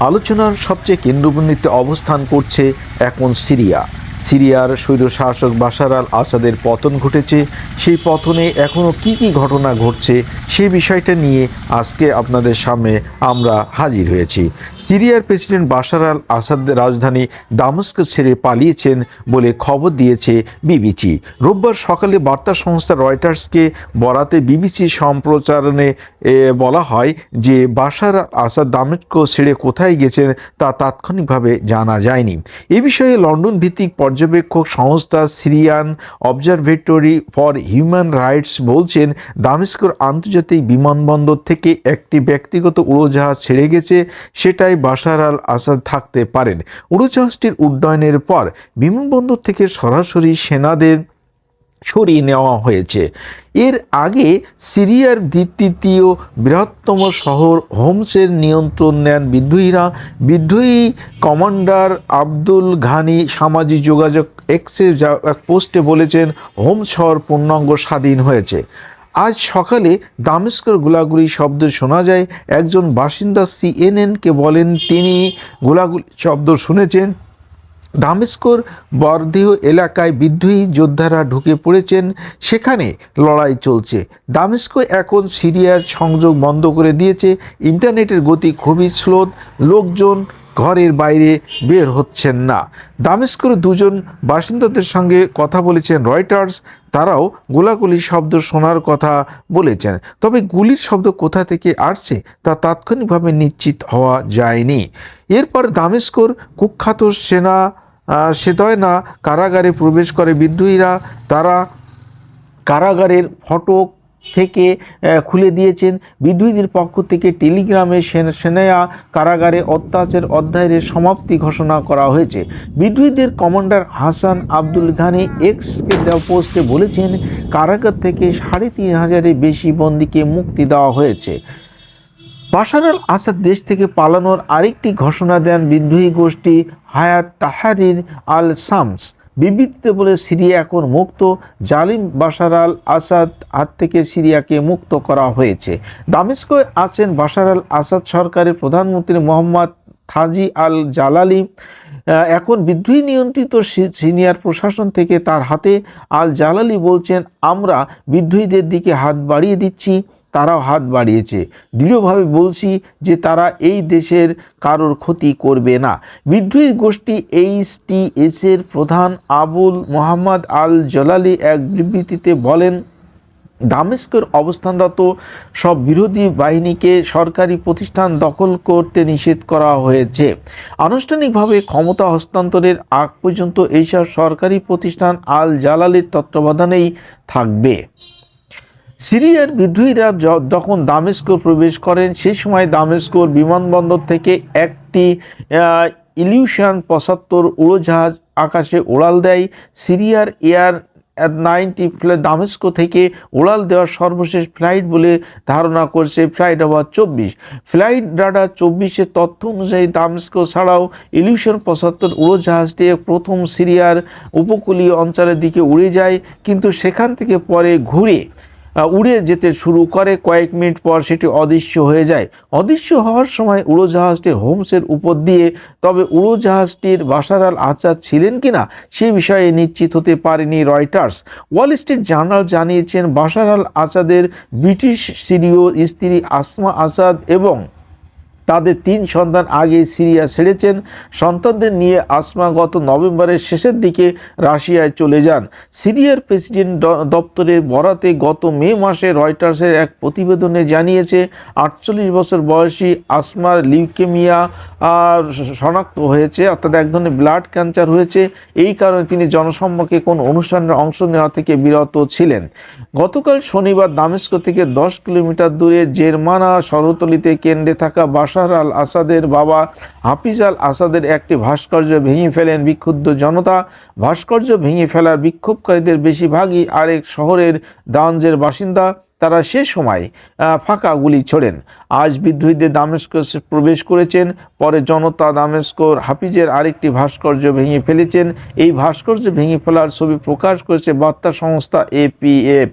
আলোচনার সবচেয়ে কেন্দ্রবন্দিতে অবস্থান করছে এখন সিরিয়া। সিরিয়ার স্বৈরশাসক বাশার আল আসাদের পতন ঘটেছে। সেই পতনে এখনও কি কি ঘটনা ঘটছে সে বিষয়টা নিয়ে আজকে আপনাদের সামনে আমরা হাজির হয়েছি। সিরিয়ার প্রেসিডেন্ট বাশার আল আসাদের রাজধানী দামস্ক ছেড়ে পালিয়েছেন বলে খবর দিয়েছে বিবিসি। রোববার সকালে বার্তা সংস্থা রয়টার্সকে বরাতে বিবিসি সম্প্রচারণে বলা হয় যে বাশার আসাদ দামেস্ক ছেড়ে কোথায় গেছেন তা তাৎক্ষণিকভাবে জানা যায়নি। এ বিষয়ে লন্ডন ভিত্তিক পর্যবেক্ষক সংস্থা Syrian observatory for human rights বলছেন, দামেস্কর আন্তর্জাতিক বিমানবন্দর থেকে একটি ব্যক্তিগত উড়োজাহাজ ছেড়ে গেছে, সেটাই বাশার আল আসাদ থাকতে পারেন। উড়োজাহাজটির উড্ডয়নের পর বিমানবন্দর থেকে সরাসরি সেনাদের সরিয়ে নেওয়া হয়েছে। এর আগে সিরিয়ার দ্বিতীয় বৃহত্তম শহর হোমসের নিয়ন্ত্রণ নেন বিদ্রোহীরা। বিদ্রোহী কমান্ডার আব্দুল ঘানি সামাজিক যোগাযোগ এক্সে এক পোস্টে বলেছেন, হোমস শহর পূর্ণাঙ্গ স্বাধীন হয়েছে। আজ সকালে দামেস্কর গোলাগুলি শব্দ শোনা যায়। একজন বাসিন্দা সিএনএনকে বলেন, তিনি গোলাগুলি শব্দ শুনেছেন। দামেস্কর বর্দেহ এলাকায় বিদ্রোহী যোদ্ধারা ঢুকে পড়েছেন। সেখানে লড়াই চলছে। দামেস্ক এখন সিরিয়ার সংযোগ বন্ধ করে দিয়েছে। ইন্টারনেটের গতি খুবই স্লোদ লোকজন ঘরের বাইরে বের হচ্ছেন না। দামেস্কর দুজন বাসিন্দাদের সঙ্গে কথা বলেছেন রয়টার্স। তারাও গোলাগুলি শব্দ শোনার কথা বলেছেন। তবে গুলির শব্দ কোথা থেকে আসছে তা তাৎক্ষণিকভাবে নিশ্চিত হওয়া যায়নি। এরপর দামেস্কর কুখ্যাত সেনা আহ, সেদয়না কারাগারে প্রবেশ করে বিদ্রোহীরা। তারা কারাগারের ফটক থেকে খুলে দিয়েছেন। বিদ্রোহীদের পক্ষ থেকে টেলিগ্রামে সেন- সেনায়া কারাগারে অত্যাচার অধ্যায়ের সমাপ্তি ঘোষণা করা হয়েছে। বিদ্রোহীদের কমান্ডার হাসান আব্দুল ঘানি এক্সকে দেওয়া পোস্টে বলেছেন কারাগার থেকে সাড়ে তিন হাজারের বেশি বন্দীকে মুক্তি দেওয়া হয়েছে। বাশার আল আসাদ দেশ থেকে পালানোর আরেকটি ঘোষণা দেন বিদ্রোহী গোষ্ঠী হায়াত তাহারির আল সামস বিবৃতিতে বলে, সিরিয়া এখন মুক্ত। জালিম বাশার আল আসাদ হাত থেকে সিরিয়াকে মুক্ত করা হয়েছে। দামেস্কোয় আছেন বাশার আল আসাদ সরকারের প্রধানমন্ত্রী মোহাম্মদ থাজি আল জালালি। এখন বিদ্রোহী নিয়ন্ত্রিত সিনিয়র প্রশাসন থেকে তার হাতে আল জালালি বলছেন, আমরা বিদ্রোহীদের দিকে হাত বাড়িয়ে দিচ্ছি। তারাও হাত বাড়িয়েছে। দৃঢ়ভাবে বলছি যে তারা এই দেশের কারোর ক্ষতি করবে না। বিদ্রোহী গোষ্ঠী এইচ টি এর প্রধান আবুল মোহাম্মদ আল জলালি এক বিবৃতিতে বলেন, দামেস্কের অবস্থানরত সব বিরোধী বাহিনীকে সরকারি প্রতিষ্ঠান দখল করতে নিষেধ করা হয়েছে। আনুষ্ঠানিকভাবে ক্ষমতা হস্তান্তরের আগ পর্যন্ত এইসব সরকারি প্রতিষ্ঠান আল জালালির তত্ত্বাবধানেই থাকবে। সিরিয়ার বিদ্রোহীরা যখন দামেস্ক প্রবেশ করেন, সেই সময় দামেস্কোর বিমানবন্দর থেকে একটি ইলিউশন পঁচাত্তর উড়োজাহাজ আকাশে উড়াল দেয়। সিরিয়ার এয়ার নাইনটি দামেস্কো থেকে উড়াল দেওয়ার সর্বশেষ ফ্লাইট বলে ধারণা করছে ফ্লাইট আবার চব্বিশ। ফ্লাইট ডাটা চব্বিশের তথ্য অনুযায়ী দামেস্কো ছাড়াও ইলিউশন পঁচাত্তর উড়োজাহাজটি প্রথম সিরিয়ার উপকূলীয় অঞ্চলের দিকে উড়ে যায়, কিন্তু সেখান থেকে পরে ঘুরে উড়ে যেতে শুরু করে। কয়েক মিনিট পর সেটি অদৃশ্য হয়ে যায়। অদৃশ্য হওয়ার সময় উড়োজাহাজটি হোমসের উপর দিয়ে, তবে উড়োজাহাজটির বাসারাল আচার ছিলেন কি না সে বিষয়ে নিশ্চিত হতে পারেনি রয়টার্স। ওয়াল স্ট্রিট জার্নাল জানিয়েছেন, বাসারাল আচাদের ব্রিটিশ সিরীয় স্ত্রী আসমা আসাদ এবং তাদের তিন সন্তান আগে সিরিয়া ছেড়েছেন। সন্তানদের নিয়ে আসমা গত নভেম্বরের শেষের দিকে রাশিয়ায় চলে যান। সিরিয়ার প্রেসিডেন্ট দপ্তরের বরাতে গত মে মাসে রয়টার্সের এক প্রতিবেদনে জানিয়েছে আটচল্লিশ বছর বয়সী আসমার লিউকেমিয়া আহ, শনাক্ত হয়েছে অর্থাৎ এক ধরনের ব্লাড ক্যান্সার হয়েছে। এই কারণে তিনি জনসম্মুখে কোন অনুষ্ঠানের অংশ নেওয়া থেকে বিরত ছিলেন। গতকাল শনিবার দামেস্ক থেকে দশ কিলোমিটার দূরে জেরমানা শরতলিতে কেন্দ্রে থাকা বাশার আল আসাদের বাবা হাফিজ আল আসাদের একটি ভাস্কর্য ভেঙে ফেলেন বিক্ষুব্ধ জনতা। ভাস্কর্য ভেঙে ফেলার বিক্ষোভকারীদের বেশিরভাগই আরেক শহরের দাঞ্জের বাসিন্দা। তারা সে সময় ফাঁকা গুলি ছোড়েন। আজ বিদ্রোহীদের দামেস্ক প্রবেশ করেছেন। পরে জনতা দামেস্কর হাফিজের আরেকটি ভাস্কর্য ভেঙে ফেলেছেন। এই ভাস্কর্য ভেঙে ফেলার ছবি প্রকাশ করেছে বার্তা সংস্থা এপিএফ